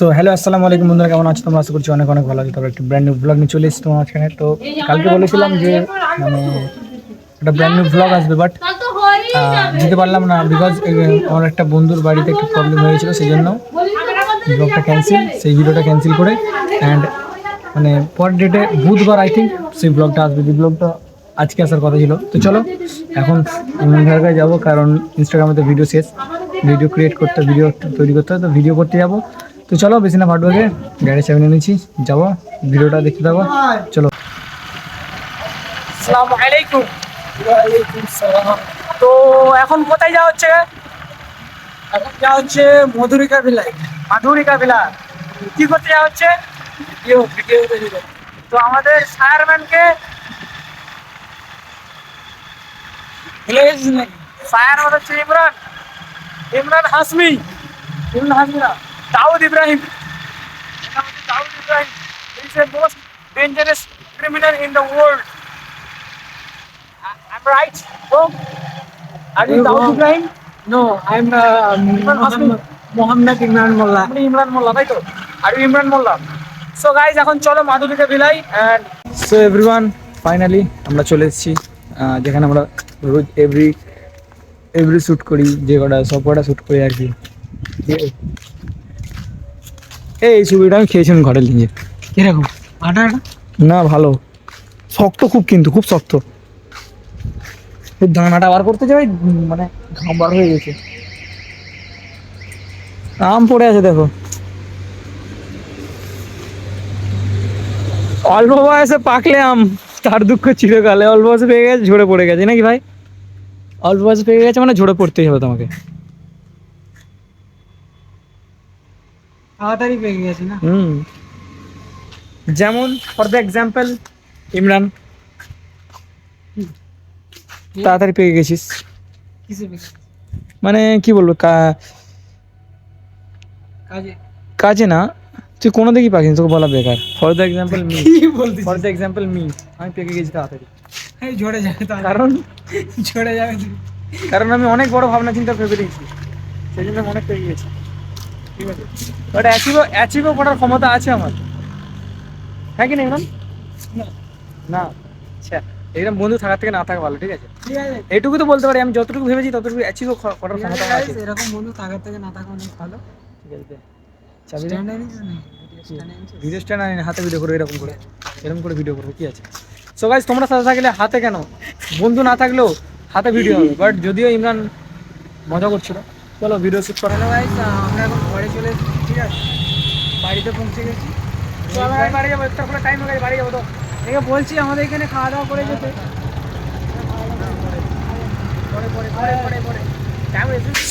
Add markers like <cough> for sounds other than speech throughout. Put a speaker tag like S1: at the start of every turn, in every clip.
S1: So hello আসসালামু আলাইকুম বন্ধুরা কেমন আছো তোমরা? আশা করছি অনেক অনেক ভালো আছো। তবে একটা ব্র্যান্ড নিউ ব্লগ নিয়ে চলে এসেছি তোমার মাঝখানে তো কালকে বলেছিলাম যে মানে একটা ব্র্যান্ড নিউ ব্লগ আসবে বাট দিতে পারলাম না বিকজ আমার একটা বন্ধুর বাড়িতে একটু প্রবলেম হয়েছিল সেই জন্য ব্লগটা ক্যান্সেল সেই ভিডিওটা ক্যান্সেল করে। অ্যান্ড মানে পর ডেটে বুধবার আই থিঙ্ক সেই ব্লগটা আসবে। যে ব্লগটা আজকে আসার কথা ছিল। তো চলো এখন জায়গায় যাব কারণ ইনস্টাগ্রামে তো ভিডিও শেষ। ভিডিও ক্রিয়েট করতে ভিডিও তৈরি করতে হয় তো ভিডিও করতে যাব। তো চলো বেশি না ভাটবাগে গাড়ি চাবি নিয়ে নিচ্ছি। যাব। ভিডিওটা দেখতে থাকো। চলো। আসসালামু আলাইকুম। তো এখন কোথায় যাওয়া হচ্ছে?
S2: এখন যা হচ্ছে মধুরিকা ভিলাই
S1: মাধুরিকা ভিলা কি করতে যাওয়া হচ্ছে?
S2: ভিডিও ভিডিও
S1: তো আমাদের ফায়ারম্যানকে
S2: ভুলে গেছিস নাকি
S1: ফায়ারম্যান হচ্ছে ইমরান। ইমরান হাসমি। ইমরান হাসমি না। Dawood Ibrahim. Dawood Ibrahim is a most dangerous criminal in the world am right bro are you
S2: You're
S1: Dawood
S2: wrong.
S1: Ibrahim
S2: no I am
S1: Imran
S2: Mohammad Imran Molla
S1: আপনি ইমরান মোল্লা তাই তো? আর ইমরান মোল্লা সো গাইজ এখন চলো মাধুরীকে বিলাই and so everyone finally আমরা চলে এসেছি যেখানে আমরা রোজ এভরি এভরি শ্যুট করি যে কটা সব কটা শ্যুট করি আর কি? এই ছবিটা আমি খেয়েছিলাম ঘরে নিয়ে
S2: কীরকম? আটা
S1: না? ভালো। শক্ত খুব কিন্তু খুব শক্ত। দানাটা বার করতে যাই মানে ঘাম বার হয়ে গেছে। আম পড়ে আছে দেখো। অল্প বয়সে পাকলে আম তার দুঃখ চিরকালে। অল্প বয়সে পেয়ে গেছে ঝরে পড়ে গেছে। নাকি ভাই? অল্প বয়সে পেয়ে গেছে মানে ঝরে পড়তেই হবে তোমাকে।
S2: তাড়াতাড়ি পেয়ে গেছে না।
S1: হুম। যেমন ফর দ্য এক্সাম্পল ইমরান। তাড়াতাড়ি পেয়ে গেছিস।
S2: কিসে পেয়ে গেছে?
S1: মানে কি বলব কা-
S2: কাজে।
S1: কাজে না তুই কোনো দিকেই পাকিস তোকে বলা বেকার। ফর দ্য এক্সাম্পল মি
S2: কি বলতে
S1: ফর দ্য এক্সাম্পল মি আমি পেকে গেছি তাড়াতাড়ি।
S2: এই ঝরে যাবে তাড়াতাড়ি
S1: কারণ
S2: ঝরে যাবে তুই।
S1: কারণ আমি অনেক বড় ভাবনা চিন্তা ভেবে দিয়েছি সেই জন্য আমি অনেক পেয়ে গেছি। ঠিক আছে। বাট অ্যাচিভও অ্যাচিভও করার ক্ষমতা আছে আমার। হ্যাঁ কি না ইমরান?
S2: না,
S1: না। আচ্ছা এরকম বন্ধু থাকার থেকে না থাকা ভালো ঠিক আছে? এইটুকু তো বলতে পারি আমি যতটুকু ভেবেছি ততটুকু অ্যাচিভও করার ক্ষমতা
S2: আছে, এরকম বন্ধু থাকার থেকে না থাকা অনেক ভালো।
S1: ঠিক আছে। চাবি ভিডিও স্ট্যান্ড আনি হাতে ভিডিও করব এরকম করে। এরকম করে ভিডিও করব কি আছে? সো গাইজ তোমরা সাথে থাকলে হাতে কেন? বন্ধু না থাকলেও হাতে ভিডিও হবে। বাট যদিও ইমরান মজা করছিল চলো ভিডিও শুট করা
S2: হ্যালো গাইস আমরা এখন ঘরে চলে এসেছি ঠিক আছে? বাড়িতে পৌঁছে গেছি।
S1: বাড়ি যাব একটা করে টাইম হয়ে গেছে বাড়ি যাব তো।
S2: একে বলছি আমাদের এখানে খাওয়া দাওয়া করে যেতে।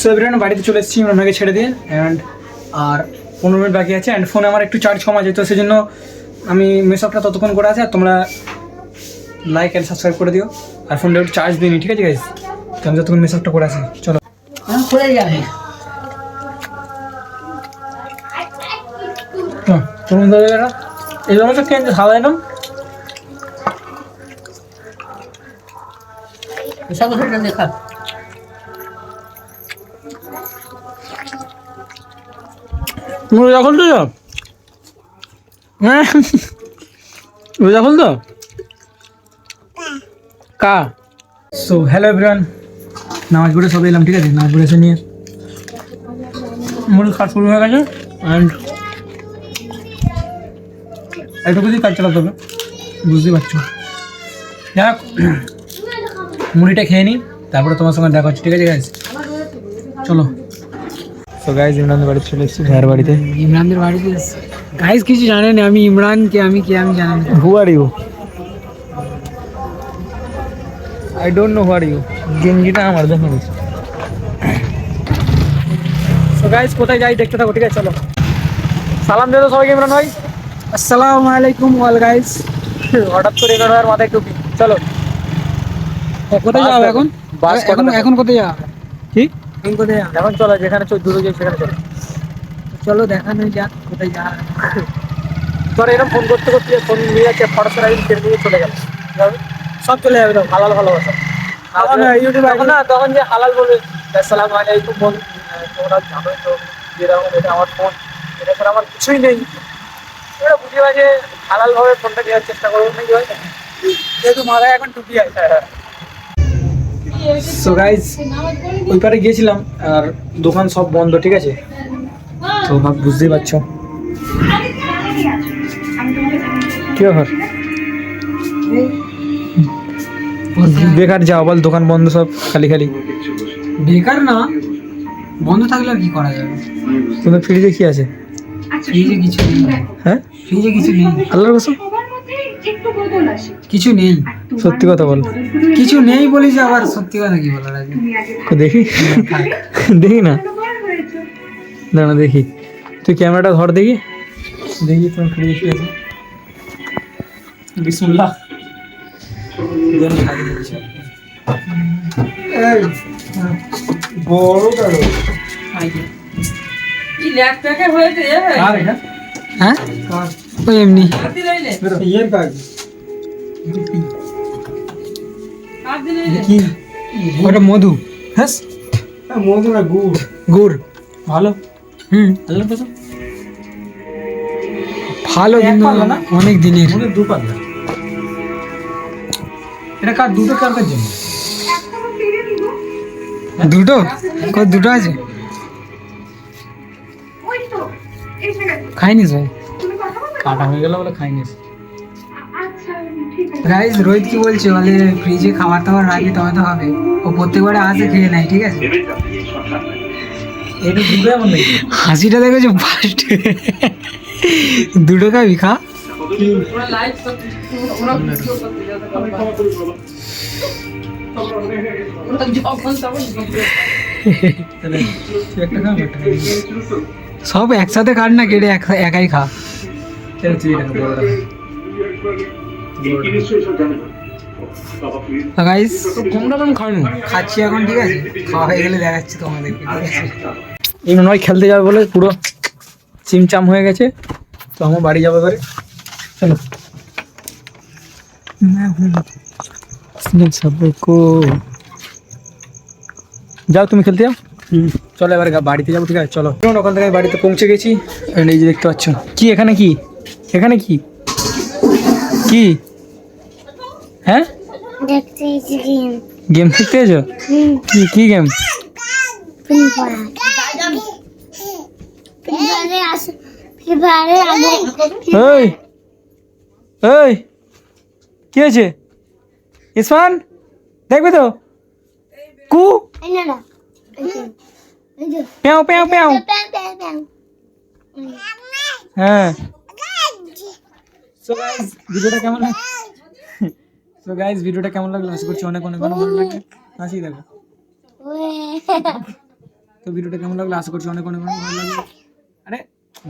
S1: সো বাড়িতে চলে এসেছি ইমরানকে ছেড়ে দিয়ে। অ্যান্ড আর পনেরো মিনিট বাকি আছে অ্যান্ড ফোনে আমার একটু চার্জ কম আছে তো সেই জন্য আমি মেসঅপটা ততক্ষণ করে আছে আর তোমরা লাইক অ্যান্ড সাবস্ক্রাইব করে দিও। আর ফোনটা একটু চার্জ দিইনি ঠিক আছে গাইজ তো আমি যতক্ষণ মেসঅপটা করে আছি চলো।
S2: খুলে
S1: এই জন্য তো কেন খাওয়া তো হ্যাঁ। রোজা কা? সো হ্যালো নামাজ পড়ে সবাই এলাম, ঠিক আছে? নামাজ পড়ে এসে নিয়ে মুড়ি খাওয়া শুরু হয়ে গেছে। অ্যান্ড একটু দিয়ে কাজ চালাতে হবে। বুঝতেই পারছ। যাক মুড়িটা খেয়ে নিই তারপরে তোমার সঙ্গে দেখা হচ্ছে ঠিক আছে গাইজ চলো। সো গাইজ ইমরানদের বাড়ি চলে এসেছি ভাইয়ের বাড়িতে।
S2: ইমরানদের বাড়িতে গাইস কিছু জানেন আমি ইমরান কে আমি কে আমি জানি না।
S1: Who are you I don't know who are you গেঞ্জিটা আমার দেখো সো গাইজ কোথায় যাই দেখতে থাকো ঠিক আছে চলো। সালাম দিয়ে দাও সবাইকে ইমরান ভাই।
S2: আসসালামু আলাইকুম ওয়াল গাইস
S1: হঠাৎ করে এগারো হাজার মাথায় টুপি। চলো।
S2: কোথায়
S1: বাস
S2: এখন?
S1: বাস
S2: এখন এখন কোথায় যাবে?
S1: কি?
S2: এখন কোথায় যাবে?
S1: এখন চলো যেখানে দূরে যাই সেখানে চলো।
S2: চলো দেখানো যাক কোথায় যাবে
S1: তোর এরকম ফোন করতে করতে ফোন নিয়ে যাচ্ছে ফটো সরাই ছেড়ে দিয়ে চলে গেল। সব চলে যাবে তো হালাল ভালোবাসা। তখন ইউটিউবে এখন না তখন যে হালাল বলবে আসসালামু আলাইকুম বোন তোমরা জানোই তো যেরকম এটা আমার ফোন এটা আমার কিছুই নেই। এবার বুঝে বাজে হালালভাবে ফোনটা দেওয়ার চেষ্টা করব নাকি ভাই যেহেতু মাথায় এখন টুপি আছে। সো গাইজ ওই পারে গিয়েছিলাম আর দোকান সব বন্ধ ঠিক আছে? তো ভাব বুঝতেই পারছ। কি ব্যাপার? বেকার যাও বল দোকান বন্ধ সব খালি খালি।
S2: বেকার না বন্ধ থাকলে আর কি করা যাবে?
S1: তোমাদের ফ্রিজে কি আছে?
S2: ফ্রিজে কিছু নেই।
S1: হ্যাঁ?
S2: ফ্রিজে কিছু নেই।
S1: আল্লাহর কসম?
S2: কিছু নেই।
S1: সত্যি কথা বল।
S2: কিছু নেই বলি যে আবার সত্যি কথা কি বলার আছে
S1: তো দেখি? দেখি না। না না দেখি। তুই ক্যামেরাটা ধর দেখি। দেখি তোমার ফ্রিজে কি আছে বিসমুল্লাহ। বড় কারও আর এটা
S2: হ্যাঁ? ওই এমনি।
S1: কি?
S2: ওটা মধু।
S1: হ্যাঁ? মধু না গুড়।
S2: গুড়।
S1: ভালো?
S2: হুম। ভালো
S1: এক
S2: কিন্তু
S1: না?
S2: অনেক দিনের।
S1: দু পাল্লা। এটা কার দুটো কার কার জন্য?
S2: দুটো? দুটো আছে? খাইনিস ভাই?
S1: কাটা হয়ে গেল বলে খাইনি
S2: গাইস রোহিত কি বলছে? বলে ফ্রিজে খাবার টাবার রাখি তবে তো হবে। ও প্রত্যেকবারে আসে খেয়ে নেয় ঠিক আছে?
S1: এটা দুটো এমন নাকি
S2: হাসিটা দেখেছ ফার্স্ট দুটো খাবি খা। <laughs>
S1: একটা খা আমি একটা। খাই।
S2: সব একসাথে খাট না কেটে এক- একাই খা। গাইস
S1: আমি
S2: খাচ্ছি এখন ঠিক আছে? খাওয়া হয়ে গেলে দেখাচ্ছি
S1: এই নয় খেলতে যাবে বলে পুরো চিমচাম হয়ে গেছে। তো আমার বাড়ি যাবে এবারে। চলো। সবকো যাও তুমি খেলতে যাও? চলো এবারে বাড়িতে যাব ঠিক আছে? চলো। ওখান থেকে আমি বাড়িতে পৌঁছে গেছি। এই যে দেখতে পাচ্ছ। কি এখানে কি? এখানে কি? কি? হ্যাঁ?
S3: গেম।
S1: শিখতে এসো কি কি গেম? ওই ওই কি হয়েছে? ইসমান দেখবে তো? কু?
S3: এই না না এই যে এই যে
S1: প্যাও প্যাও প্যাও
S3: প্যাং প্যাং প্যাং
S1: হ্যাঁ। সো গাইস ভিডিওটা কেমন লাগে সো গাইস ভিডিওটা কেমন লাগল? আশা করছি অনেক অনেক অনেক ভালো লাগবে হাসি দেখো
S3: ওয়ে
S1: তো ভিডিওটা কেমন লাগল? আশা করছি অনেক অনেক অনেক ভালো লাগবে আরে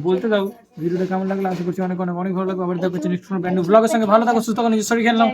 S1: বলতে দাও ভিডিওটা কেমন লাগল? আশা করছি অনেক অনেক অনেক ভালো লাগবে আবার দেখো নেক্সট ব্র্যান্ড ব্লগের সঙ্গে। ভালো থাকো সুস্থ থাকো নিজের শরীর খেললাম